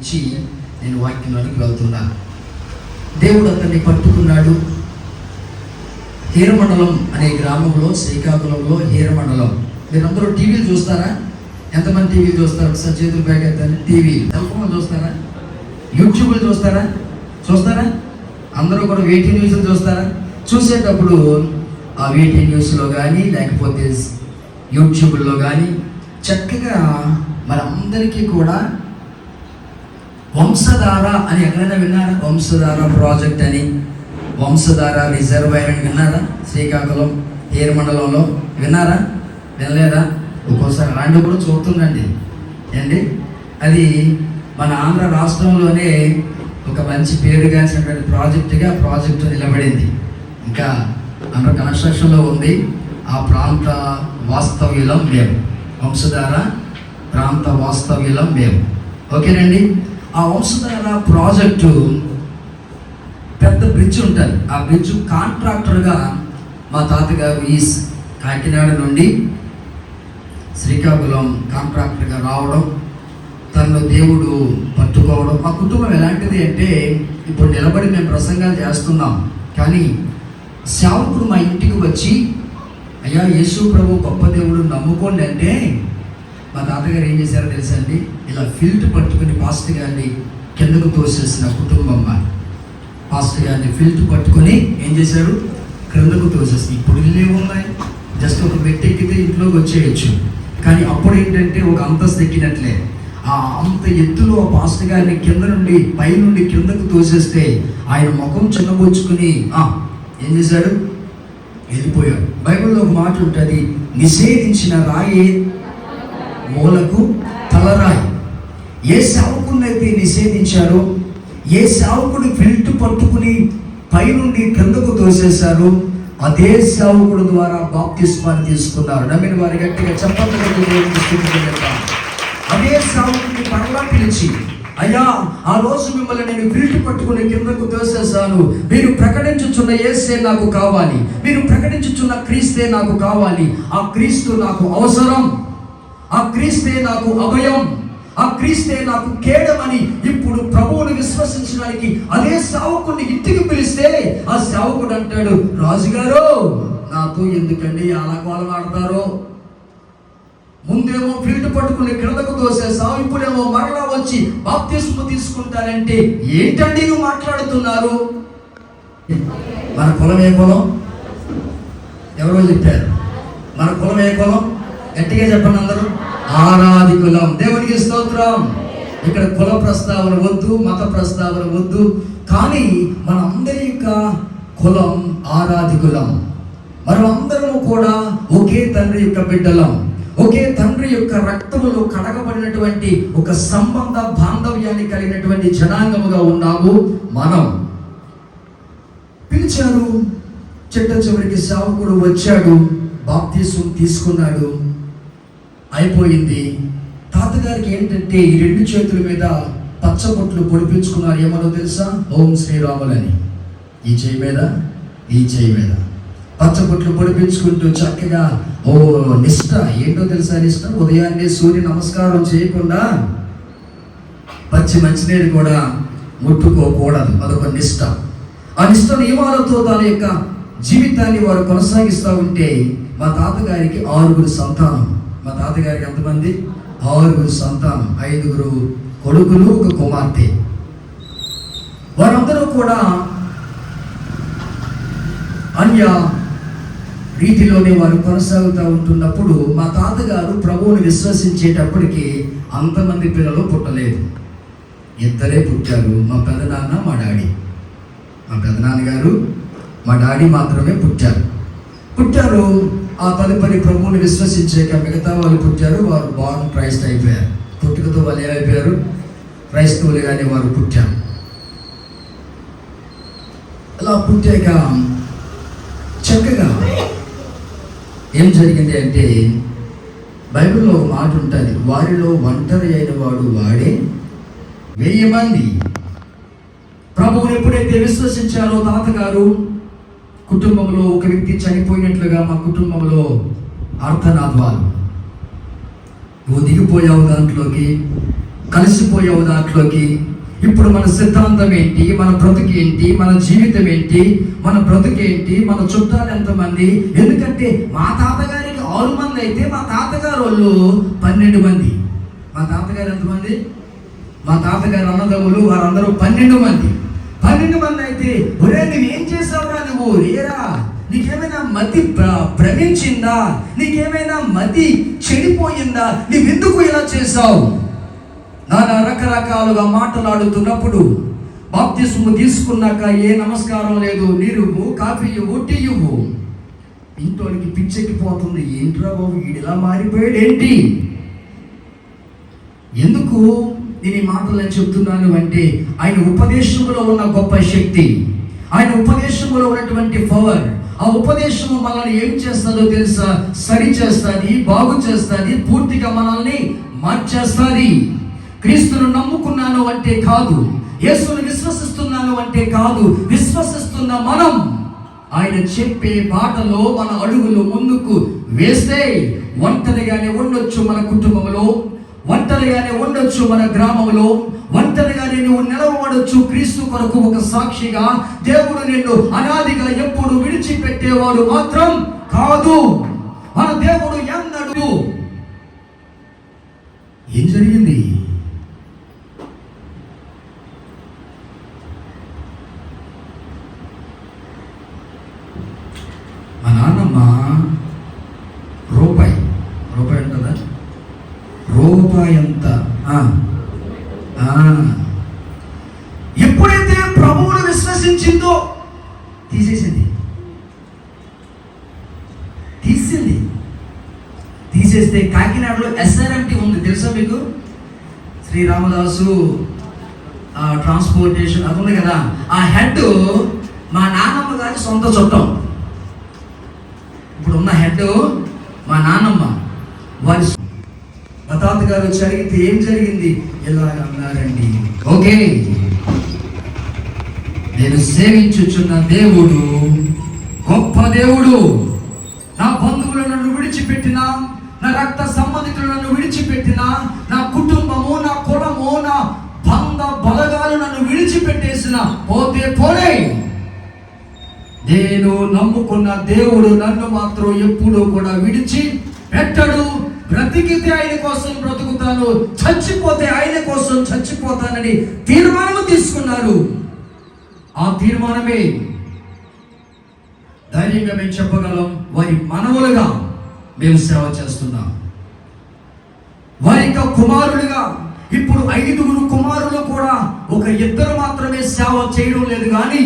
నుంచి నేను వాక్యంలోనికి వెళ్తున్నా. దేవుడు అతన్ని పట్టుకున్నాడు. హీరమండలం అనే గ్రామంలో శ్రీకాకుళంలో హీరమండలం. మీరందరూ టీవీలు చూస్తారా? ఎంతమంది టీవీలు చూస్తారు? ఒకసారి చేతులు అవుతాను టీవీ. ఫోన్ చూస్తారా? యూట్యూబ్లు చూస్తారా? చూస్తారా? అందరూ కూడా వేటీ న్యూస్లు చూస్తారా? చూసేటప్పుడు ఆ వేటీ న్యూస్లో కానీ లేకపోతే యూట్యూబ్లో కానీ చక్కగా మనందరికీ కూడా వంశధార అని ఎక్కడైనా విన్నారా? వంశధార ప్రాజెక్ట్ అని. వంశధార రిజర్వాయర్ అని విన్నారా? శ్రీకాకుళం ఏరు మండలంలో విన్నారా? వినలేదా? ఒక్కోసారి అలాంటివి కూడా చూస్తుండండి. ఏంటి? అది మన ఆంధ్ర రాష్ట్రంలోనే ఒక మంచి పేరుగాంచినటువంటి ప్రాజెక్టుగా ప్రాజెక్టు నిలబడింది. ఇంకా అండర్ కన్స్ట్రక్షన్లో ఉంది. ఆ ప్రాంత వాస్తవ్యులం మేము. వంశధార ప్రాంత వాస్తవ్యులం మేము. ఓకేనండి? ఆ వంశధార ప్రాజెక్టు పెద్ద బ్రిడ్జ్ ఉంటుంది. ఆ బ్రిడ్జ్ కాంట్రాక్టర్గా మా తాతగారు ఈ కాకినాడ నుండి శ్రీకాకుళం కాంట్రాక్టర్గా రావడం తనను దేవుడు పట్టుకోవడం. మా కుటుంబం ఎలాంటిది అంటే ఇప్పుడు నిలబడి మేము ప్రసంగాలు చేస్తున్నాం. కానీ సేవకుడు మా ఇంటికి వచ్చి అయ్యా యేసు ప్రభు గొప్ప దేవుడు నమ్ముకోండి అంటే మా తాతగారు ఏం చేశారో తెలుసా అండి? ఇలా ఫిల్ట్ పట్టుకుని పాస్ట్ గారిని కిందకు తోసేసిన కుటుంబం మా. పాస్టర్ గారిని ఫిల్ట్ పట్టుకొని ఏం చేశారు? క్రిందకు తోసేసి. ఇప్పుడు ఇల్లు ఉన్నాయి. జస్ట్ ఒక మెట్టు ఎక్కితే ఇంట్లోకి వచ్చేయచ్చు. కానీ అప్పుడు ఏంటంటే ఒక అంతస్తు ఎక్కినట్లే. ఆ అంత ఎత్తులో పాస్ట్ గారిని కింద నుండి పై నుండి కిందకు తోసేస్తే ఆయన ముఖం చిన్నబోచుకుని ఏం చేశాడు? వెళ్ళిపోయాడు. బైబిల్లో ఒక మాట ఉంటుంది నిషేధించిన రాయే మూలకు తలరాయి. ఏ సేవకుడినైతే నిషేధించారో ఏ సేవకుడు ఫిల్ట్ పట్టుకుని పైనుండి కిందకు తోసేశారో అదే సేవకుడు ద్వారా బాప్తిస్మాన్ని తీసుకున్నారు. నమ్మిన వారి గట్టిగా చెప్పండి అదే సేవకుడిని పరలా పిలిచి అయ్యా ఆ రోజు మిమ్మల్ని నేను ఫిల్ట్ పట్టుకుని కిందకు తోసేశాను. మీరు ప్రకటించుచున్న ఏసే నాకు కావాలి. మీరు ప్రకటించుచున్న క్రీస్తే నాకు కావాలి. ఆ క్రీస్తు నాకు అవసరం. ఆ క్రీస్తే నాకు అభయం ఆ క్రీస్తే నాకు కేడమని ఇప్పుడు ప్రభువుని విశ్వసించడానికి అదే సావకుడిని ఇంటికి పిలిస్తే ఆ సావకుడు అంటాడు రాజుగారు నాతో ఎందుకండి అలా ఆడతారో? ముందేమో ఫీల్డ్ పట్టుకుని క్రిందకు తోసేసావు ఇప్పుడేమో మరలా వచ్చి బాప్తిస్ము తీసుకుంటారంటే ఏంటండి నువ్వు మాట్లాడుతున్నారు? మన కులం ఏ కులం? ఎవరో చెప్పారు మన కులం ఏ కులం? గట్టిగా చెప్పండి అందరూ. ఆరాధి కులం దేవునికి స్తోత్రం. ఇక్కడ కుల ప్రస్తావన వద్దు మత ప్రస్తావన వద్దు. కానీ మన అందరి యొక్క కులం ఆరాధి కులం మనం అందరము కూడా ఒకే తండ్రి యొక్క బిడ్డలం. ఒకే తండ్రి యొక్క రక్తములో కడగబడినటువంటి ఒక సంబంధ బాంధవ్యాన్ని కలిగినటువంటి జనాంగముగా ఉన్నాము మనం. పిలిచారు చిట్ట చివరికి కూడా వచ్చాడు బాప్తీసం తీసుకున్నాడు. అయిపోయింది. తాతగారికి ఏంటంటే ఈ రెండు చేతుల మీద పచ్చబొట్లు పొడిపించుకున్నారు. ఏమనో తెలుసా? ఓం శ్రీరాములని. ఈ చేయి మీద? ఈ చేయి మీద. పచ్చబొట్లు పొడిపించుకుంటూ చక్కగా ఓ నిష్ట ఏంటో తెలుసా నిష్ట? ఉదయాన్నే సూర్య నమస్కారం చేయకుండా పచ్చి మంచినీరు కూడా ముట్టుకోకూడదు. అదొక నిష్ట. ఆ నిష్ట నియమాలతో తన యొక్క జీవితాన్ని వారు కొనసాగిస్తూ ఉంటే మా తాతగారికి ఆరుగురు సంతానం. మా తాతగారికి ఎంతమంది? ఆరుగురు సంతానం ఐదుగురు కొడుకులు ఒక కుమార్తె. వారందరూ కూడా అన్య రీతిలోనే వారు కొనసాగుతూ ఉంటున్నప్పుడు మా తాతగారు ప్రభువుని విశ్వసించేటప్పటికి అంతమంది పిల్లలు పుట్టలేదు. ఇద్దరే పుట్టారు. మా పెదనాన్న మా డాడీ. మా పెదనాన్నగారు మా డాడీ మాత్రమే పుట్టారు. పుట్టారు. ఆ తదుపరి ప్రభువుని విశ్వసించాక మిగతా వాళ్ళు పుట్టారు వారు బాగా క్రైస్ట్ అయిపోయారు. పుట్టుకతో వాళ్ళు ఏమైపోయారు? క్రైస్తవులుగానే వారు పుట్టారు. అలా పుట్టాక చక్కగా ఏం జరిగింది అంటే బైబిల్లో ఒక మాట ఉంటుంది వారిలో ఒంటరి అయిన వాడు వాడే వెయ్యి మంది. ప్రభువుని ఎప్పుడైతే విశ్వసించారో తాతగారు కుటుంబంలో ఒక వ్యక్తి చనిపోయినట్లుగా మా కుటుంబంలో అర్థనాద్వాలు నువ్వు దిగిపోయావు దాంట్లోకి కలిసిపోయావు దాంట్లోకి. ఇప్పుడు మన సిద్ధాంతం ఏంటి? మన బ్రతుకు ఏంటి? మన జీవితం ఏంటి? మన బ్రతుకు ఏంటి? మన చుట్టాలు ఎంతమంది? ఎందుకంటే మా తాతగారికి ఆరు మంది అయితే మా తాతగారు వాళ్ళు పన్నెండు మంది. మా తాతగారు ఎంతమంది? మా తాతగారు అన్నదమ్ములు వారందరూ పన్నెండు మంది. పన్నెండు మంది అయితే ఒరే నువ్వేం చేసావురా నువ్వు? రేరా నీకేమైనా మతి ప్ర- భ్రమించిందా? నీకేమైనా మతి చెడిపోయిందా? నీవెందుకు ఇలా చేసావు నానా రకరకాలుగా మాట్లాడుతున్నప్పుడు బాప్తిస్ము తీసుకున్నాక ఏ నమస్కారం లేదు నీరు కాఫీ ఇవ్వు టీ ఇవ్వు ఇంట్లోనికి పిచ్చెక్కిపోతుంది ఏంట్రా బాబు ఇలా మారిపోయాడు ఏంటి ఎందుకు నేను ఈ మాటలు నేను చెప్తున్నాను అంటే ఆయన ఉపదేశంలో ఉన్న గొప్ప శక్తి. ఆయన ఉపదేశంలో ఉన్నటువంటి పవర్ ఆ ఉపదేశము మనల్ని ఏం చేస్తుందో తెలుసా? సరి చేస్తుంది బాగు చేస్తుంది పూర్తిగా మనల్ని మార్చేస్తుంది. క్రీస్తును నమ్ముకున్నాను అంటే కాదు యేసును విశ్వసిస్తున్నాను అంటే కాదు విశ్వసిస్తున్న మనం ఆయన చెప్పే బాటలో మన అడుగులు ముందుకు వేస్తే ఒంటరిగానే ఉండొచ్చు మన కుటుంబంలో. ఒంటరిగానే ఉండొచ్చు మన గ్రామంలో ఒంటరిగానే నువ్వు నిలవబడొచ్చు క్రీస్తు కొరకు ఒక సాక్షిగా. దేవుడు నిన్ను అనాదిగా ఎప్పుడు విడిచిపెట్టేవాడు మాత్రం కాదు. మన దేవుడు ఎన్నడు ఏం జరిగింది మా నాన్నమ్మ రూపాయి రూపాయి ఉంటుందా రూపాయి ఎంత ఆ. ఆ. ఎప్పుడైతే ప్రభువును విశ్వసించిందో తీసేసింది తీసింది తీసేస్తే కాకినాడలో ఎస్ఆర్ఎంటి ఉంది తెలుసా మీకు? శ్రీరామదాసు ట్రాన్స్పోర్టేషన్ అది ఉంది కదా. ఆ హెడ్ మా నాన్నమ్మ గారి సొంత చుట్టం. ఇప్పుడు ఉన్న హెడ్ మా నాన్నమ్మ వారి మా గారు వచ్చి అడిగితే ఏం జరిగింది? ఇలా అన్నారండి. ఓకే. నేను సేవించుచున్న దేవుడు గొప్ప దేవుడు. నా బంధువులు విడిచిపెట్టినా నా రక్త సంబంధితులు నన్ను విడిచిపెట్టిన నా కుటుంబము నా కులము నా బంధ బలగాలు నన్ను విడిచిపెట్టేసిన పోతే పోలే. నేను నమ్ముకున్న దేవుడు నన్ను మాత్రం ఎప్పుడూ కూడా విడిచి పెట్టడు. బ్రతికితే ఆయన కోసం బ్రతుకుతాను చచ్చిపోతే ఆయన కోసం చచ్చిపోతానని తీర్మానం తీసుకున్నారు. ఆ తీర్మానమే ధైర్యంగా మేము చెప్పగలం వారి మనవులుగా. మేము సేవ చేస్తున్నాం. వారి యొక్క కుమారుడిగా ఇప్పుడు ఐదుగురు కుమారులు కూడా ఒక ఇద్దరు మాత్రమే సేవ చేయడం లేదు కానీ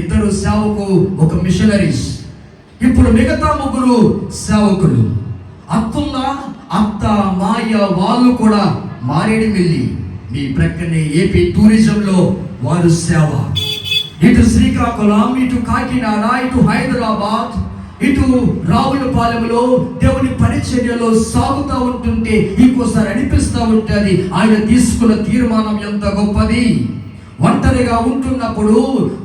ఇద్దరు సేవకు ఒక మిషనరీస్ ఇప్పుడు మిగతా ముగ్గురు సేవకులు. అత్తున్న అత్త మాయ వాళ్ళు కూడా మారేడు వెళ్ళి మీ ప్రక్కనే ఏపీ టూరిజంలో వారు సేవ. ఇటు శ్రీకాకుళం ఇటు కాకినాడ ఇటు హైదరాబాద్ ఇటు రావులపాలెంలో దేవుని పరిచర్యలో సాగుతూ ఉంటుంటే ఇంకోసారి అనిపిస్తూ ఉంటుంది. ఆయన తీసుకున్న తీర్మానం ఎంత గొప్పది? ఒంటరిగా ఉంటున్నప్పుడు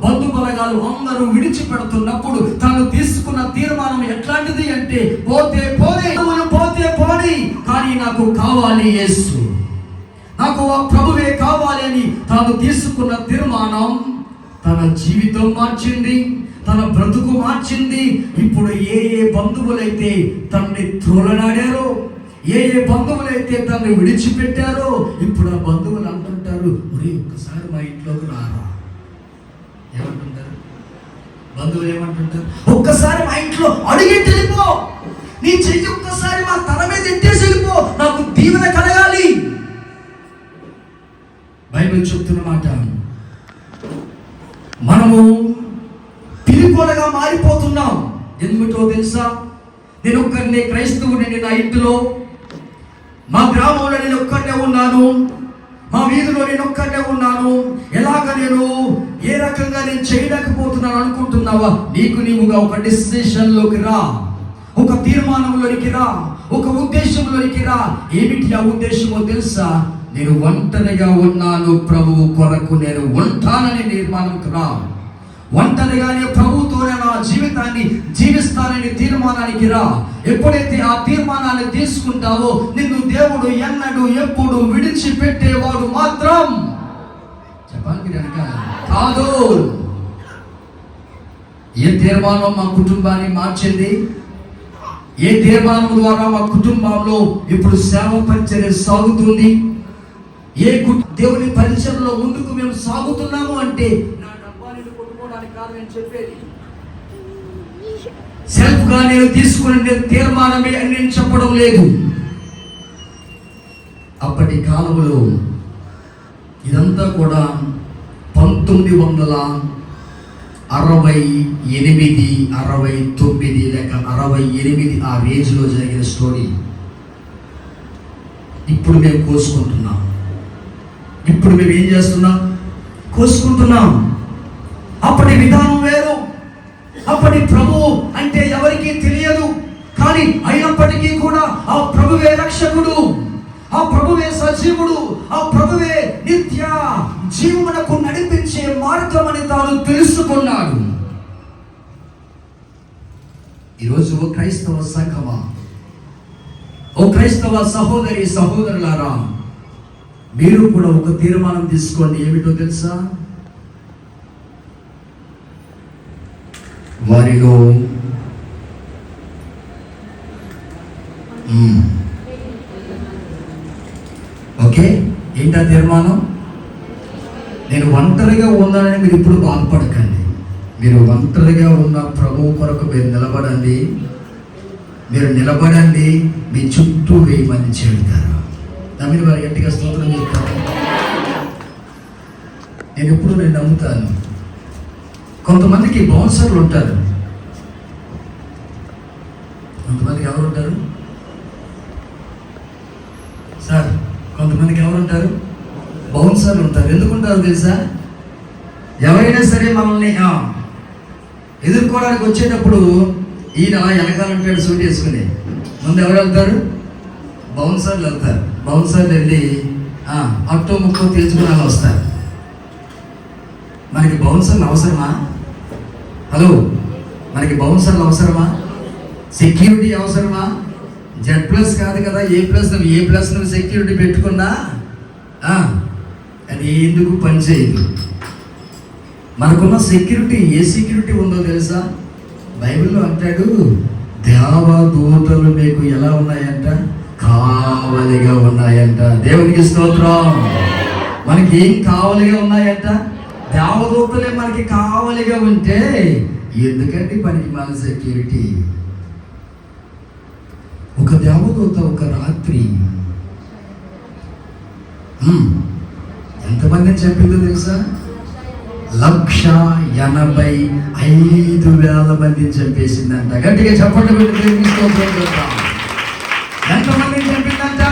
బంధు బలగాలు అందరూ విడిచిపెడుతున్నప్పుడు తాను తీసుకున్న తీర్మానం ఎట్లాంటిది అంటే పోతే పోనీ పోతే పోని కానీ నాకు కావాలి యేసు. నాకు ఆ ప్రభువే కావాలి అని తాను తీసుకున్న తీర్మానం తన జీవితం మార్చింది. తన బ్రతుకు మార్చింది. ఇప్పుడు ఏ ఏ బంధువులైతే తనని త్రోలనాడారో ఏ ఏ బంధువులైతే తనని విడిచిపెట్టారో ఇప్పుడు ఆ బంధువులు అంటుంటారు ఒరే ఒక్కసారి మా ఇంట్లోకి రారా. ఏమంటుంటారు? బంధువులు ఏమంటుంటారు? ఒక్కసారి మా ఇంట్లో అడిగెట్టి వెళ్ళిపో. నీ చెయ్యి ఒక్కసారి మా తల మీద ఎట్టేసి వెళ్ళిపో. నాకు దీవెన కలగాలి. బైబిల్ చెప్తున్న మాట. మనము పిలుపులుగా మారిపోతున్నాం. ఎందుకో తెలుసా? నేను ఒక్కరిని క్రైస్తవుడిని నా ఇంటిలో మా గ్రామంలో నేను ఒక్కడే ఉన్నాను. మా వీధిలో నేను ఒక్కడే ఉన్నాను. ఎలాగ నేను ఏ రకంగా నేను చేయలేకపోతున్నాను అనుకుంటున్నావా? నీకు నీవుగా ఒక డిసిషన్లోకి రా. ఒక తీర్మానంలోనికి రా. ఒక ఉద్దేశంలోనికి రా. ఏమిటి ఆ ఉద్దేశమో తెలుసా? నేను ఒంటరిగా ఉన్నాను. ప్రభువు కొరకు నేను ఉంటానని నిర్మాణంకి రా. ఒంటరిగానే ప్రభుతోనే నా జీవితాన్ని జీవిస్తానని తీర్మానానికి రా. ఎప్పుడైతే ఆ తీర్మానాన్ని తీసుకుంటావో నిన్ను దేవుడు ఎన్నడు ఎప్పుడు విడిచిపెట్టేవాడు మాత్రం చెప్పాలి కాదు ఏ తీర్మానం మా కుటుంబాన్ని మార్చింది? ఏ తీర్మానం ద్వారా మా కుటుంబంలో ఇప్పుడు సేవ పరిచర్య సాగుతుంది? ఏ దేవుని పరిచయంలో ముందుకు మేము సాగుతున్నాము అంటే నా కాదు నేను చెప్పేది. నేను తీసుకునే తీర్మానమే అని నేను చెప్పడం లేదు. అప్పటి కాలంలో ఇదంతా కూడా పంతొమ్మిది వందల అరవై ఎనిమిది అరవై తొమ్మిది లేక అరవై ఎనిమిది ఆ రేంజ్లో జరిగిన స్టోరీ ఇప్పుడు మేము కోసుకుంటున్నాం. ఇప్పుడు మేము ఏం చేస్తున్నాం? కోసుకుంటున్నాం. అప్పటి విధానం వేరు. అప్పటి ప్రభువు అంటే ఎవరికీ తెలియదు. కానీ అయినప్పటికీ కూడా ఆ ప్రభువే రక్షకుడు. ఆ ప్రభువే సజీవుడు. ఆ ప్రభువే నిత్య జీవనకు నడిపించే మార్గం అని తాను తెలుసుకున్నాడు. ఈరోజు ఓ క్రైస్తవ సంఘమా? ఓ క్రైస్తవ సహోదరి సహోదరులారా మీరు కూడా ఒక తీర్మానం తీసుకోండి. ఏమిటో తెలుసా? వారిలో ఓకే? ఏంటా తీర్మానం? నేను ఒంటరిగా ఉన్నానని మీరు ఇప్పుడు బాధపడకండి. మీరు ఒంటరిగా ఉన్న ప్రభు కొరకు మీరు నిలబడండి. మీరు నిలబడండి. మీ చుట్టూ వెయ్యి మంది చెబుతారు నా వారి గట్టిగా స్తోత్రం చెప్తాను నేను ఎప్పుడు నేను నమ్ముతాను. కొంతమందికి బౌన్సర్లు ఉంటారు. కొంతమందికి ఎవరు ఉంటారు? సార్ కొంతమందికి ఎవరు ఉంటారు? బౌన్సర్లు ఉంటారు. ఎందుకుంటారు తెలుసా? ఎవరైనా సరే మనల్ని ఎదుర్కోవడానికి వచ్చేటప్పుడు ఈయన వెనకాలంటాడు సూట్ వేసుకుని ముందు ఎవరు వెళ్తారు? బౌన్సర్లు వెళ్తారు. బౌన్సర్లు వెళ్ళి అట్టో ముక్కో తీర్చుకుని వస్తారు. మనకి బౌన్సర్లు అవసరమా? హలో మనకి బౌన్సర్లు అవసరమా? సెక్యూరిటీ అవసరమా? జెడ్ ప్లస్ కాదు కదా ఏ ప్లస్ నువ్వు ఏ ప్లస్ నువ్వు సెక్యూరిటీ పెట్టుకున్నా? అది ఎందుకు పనిచేయదు మనకున్న సెక్యూరిటీ ఏ సెక్యూరిటీ ఉందో తెలుసా? బైబిల్లో అంటాడు దేవదూతలు మీకు ఎలా ఉన్నాయంట? కావలిగా ఉన్నాయంట. దేవునికి స్తోత్రం. మనకి ఏం కావలిగా ఉన్నాయంట? దేవదూతలే మనకి కావలిగా ఉంటే ఎందుకంటే పనికి మన సెక్యూరిటీ ఒక దేవదూత ఒక రాత్రి హ్మ్, ఎంతమందిని చెప్పిందో తెలుసా? లక్ష ఎనభై ఐదు వేల మందిని చంపేసిందంట గట్టిగా చెప్పండి మీరు ఎంతమందిని చంపిందంట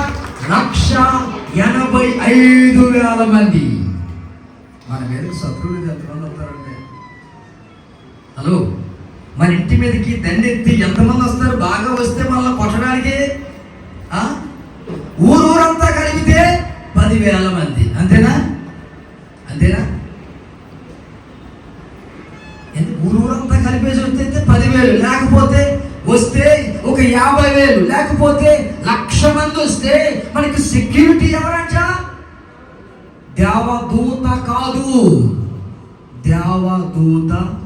లక్ష ఎనభై ఐదు వేల మంది. మన మీదకి శత్రువులు ఎంతమంది వస్తారండి? హలో మన ఇంటి మీదకి దండెత్తి ఎంతమంది వస్తారు? బాగా వస్తే మళ్ళీ కొట్టడానికి? ఊరు ఊరూరంతా కలిపితే పదివేల మంది. అంతేనా? అంతేనా? ఊరు ఊరూరంతా కలిపేసి వస్తే పదివేలు. లేకపోతే వస్తే ఒక యాభై వేలు. లేకపోతే లక్ష మంది వస్తే మనకి సెక్యూరిటీ ఎవరంట? దేవదూత కాదు. దేవదూతలు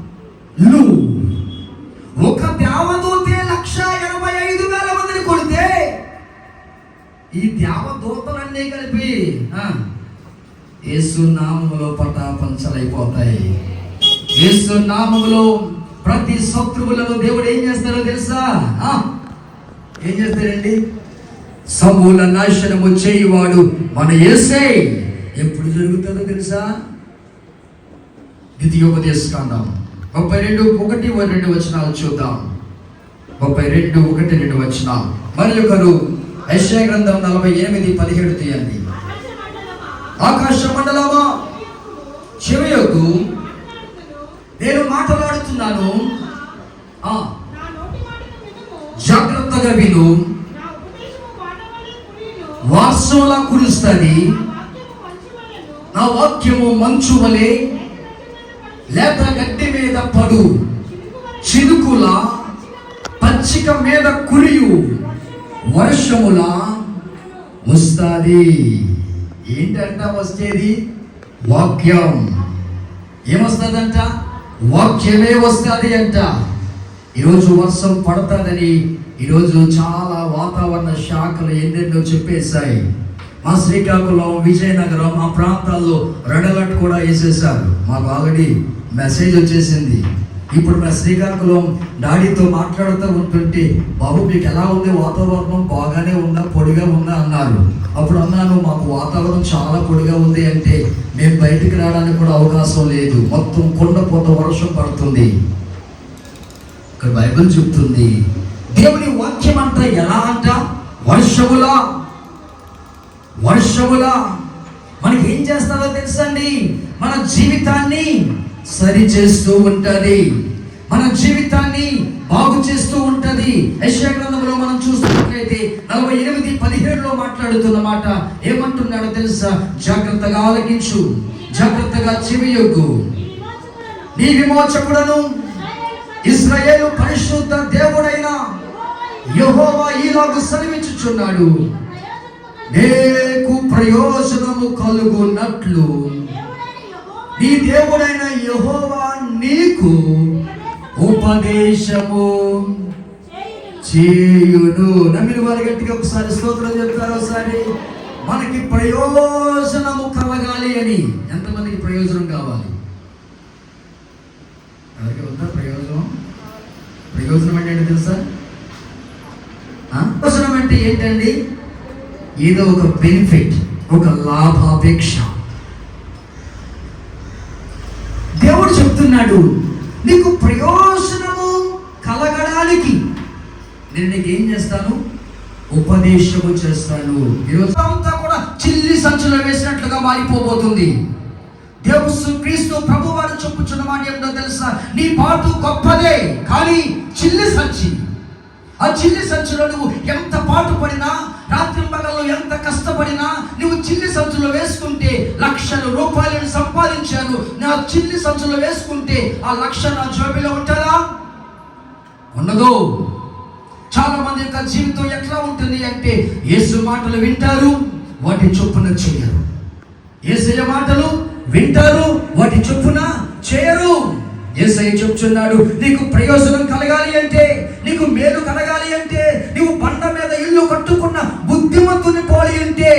ఒక దేవదూతే లక్ష ఎనభై ఐదు వేల మందిని కొడితే ఈ దేవదూతలన్నీ కలిపి ఆ, యేసు నామములో పటాపంచలైపోతాయి. యేసు నామములో ప్రతి శత్రువులను దేవుడు ఏం చేస్తారో తెలుసా? ఆ, ఏం చేస్తారండి సమూల నాశనము చేయువాడు మన ఏసే ఎప్పుడు జరుగుతుందో తెలుసా? ద్వితీయోపదేశకాండం ముప్పై రెండు ఒకటి రెండు వచనాలు చూద్దాం. ముప్పై రెండు ఒకటి రెండు వచనాలు. మరి ఒకరు యశ్యా గ్రంథం నలభై ఎనిమిది పదిహేడు తీయండి. ఆకాశ మండలమా? చెవియొద్దు నేను మాట్లాడుతున్నాను. జాగ్రత్తగా విను. వాసంలా కురుస్తుంది. నా వాక్యము మంచు వలె లేత గడ్డి మీద పడు చినుకుల పచ్చిక మీద కురియు వర్షముల వస్తుంది. ఏంటంట వస్తేది? వాక్యం. ఏమొస్తుందంట? వాక్యమే వస్తుంది అంట. ఈరోజు వర్షం పడుతుందని ఈరోజు చాలా వాతావరణ శాఖలు ఎన్నెన్నో చెప్పేశాయి. మా శ్రీకాకుళం విజయనగరం ఆ ప్రాంతాల్లో రెడ్ అలర్ట్ కూడా వేసేసారు మాకు ఆల్రెడీ మెసేజ్ వచ్చేసింది. ఇప్పుడు మా శ్రీకాకుళం డాడీతో మాట్లాడుతూ ఉంటుంటే బాబు మీకు ఎలా ఉంది వాతావరణం? బాగానే ఉందా? పొడిగా ఉందా? అన్నారు. అప్పుడు అన్నాను మాకు వాతావరణం చాలా పొడిగా ఉంది అంటే మేము బయటికి రావడానికి కూడా అవకాశం లేదు. మొత్తం కొండపోత వర్షం పడుతుంది. ఇక్కడ బైబిల్ చెప్తుంది దేవుని వాక్యం అంతా ఎలా అంట? వర్షములా? వర్షములా మనకి ఏం చేస్తారో తెలుసండి? మన జీవితాన్ని సరి చేస్తూ ఉంటుంది. మన జీవితాన్ని బాగు చేస్తూ ఉంటుంది. యెషయా గ్రంథంలో మనం చూస్తున్నట్లయితే నలభై ఎనిమిది పదిహేడులో మాట్లాడుతున్న మాట ఏమంటున్నాడో తెలుసా? జాగ్రత్తగా ఆలకించు. జాగ్రత్తగా చెవియొగ్గు. నీ విమోచకుడను ఇస్రాయేలు పరిశుద్ధ దేవుడైన యహోవా ఈలాగు సెలవిచ్చుచున్నాడు. నీకు ప్రయోజనము కలుగునట్లు. నీ దేవుడైన యహోవా నీకు ఉపదేశము చేయును. నమ్మిన వారి గట్టిగా ఒకసారి స్తోత్రం చెప్తారు ఒకసారి. మనకి ప్రయోజనము కలగాలి అని ఎంతమందికి ప్రయోజనం కావాలి ఎవరికి ఉందా ప్రయోజనం ప్రయోజనం అంటే ఏంటి తెలుసా ఆ? ప్రయోజనం అంటే ఏంటండి ఏదో ఒక బెనిఫిట్ ఒక లాభాపేక్ష. దేవుడు చెప్తున్నాడు నీకు ప్రయోజనము కలగడానికి నేను నీకు ఏం చేస్తాను? ఉపదేశము చేస్తాను. ఈరోజు అంతా కూడా చిల్లి సంచులు వేసినట్లుగా మారిపోబోతుంది. దేవుసు క్రీస్తు ప్రభు వారు చెప్పుచున్న మాట ఏంటో తెలుసా? నీ పాటు గొప్పదే కానీ చిల్లి సంచి. ఆ చిల్లి సంచులో నువ్వు ఎంత పాటు పడినా రాత్రి పగల్లో ఎంత కష్టపడినా నువ్వు చిల్లి సంచులో వేసుకుంటే లక్షల రూపాయలను సంపాదించాను. నా చిల్లి సంచులో వేసుకుంటే ఆ లక్ష నా జోబిలో ఉంటుందా? ఉండదు. చాలా మంది యొక్క జీవితం ఎట్లా ఉంటుంది అంటే యేసు మాటలు వింటారు వాటి చొప్పున చేయరు. ఏసయ్య మాటలు వింటారు వాటి చొప్పున చేయరు. ఏసయ్య చెప్తున్నాడు నీకు ప్రయోజనం కలగాలి అంటే నీకు మేలు కలగాలి అంటే నీవు బండ మీద ఇల్లు కట్టుకున్న బుద్ధిమంతుని పోలి అంటే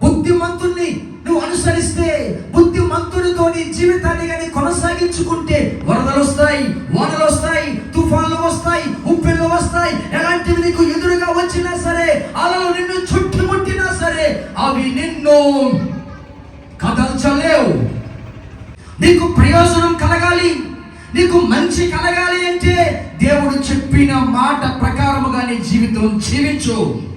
బుద్ధిమంతుణ్ణి నువ్వు అనుసరిస్తే బుద్ధిమంతుడితో నీ జీవితాన్ని కానీ కొనసాగించుకుంటే వరదలు వస్తాయి వానలు వస్తాయి తుఫాన్లు వస్తాయి ఉప్పిళ్ళు వస్తాయి. ఎలాంటివి నీకు ఎదురుగా వచ్చినా సరే అలలు నిన్ను చుట్టుముట్టినా సరే అవి నిన్ను కదల్చలేవు. నీకు ప్రయోజనం కలగాలి. నీకు మంచి కలగాలి అంటే దేవుడు చెప్పిన మాట ప్రకారముగా నీ జీవితం జీవించు.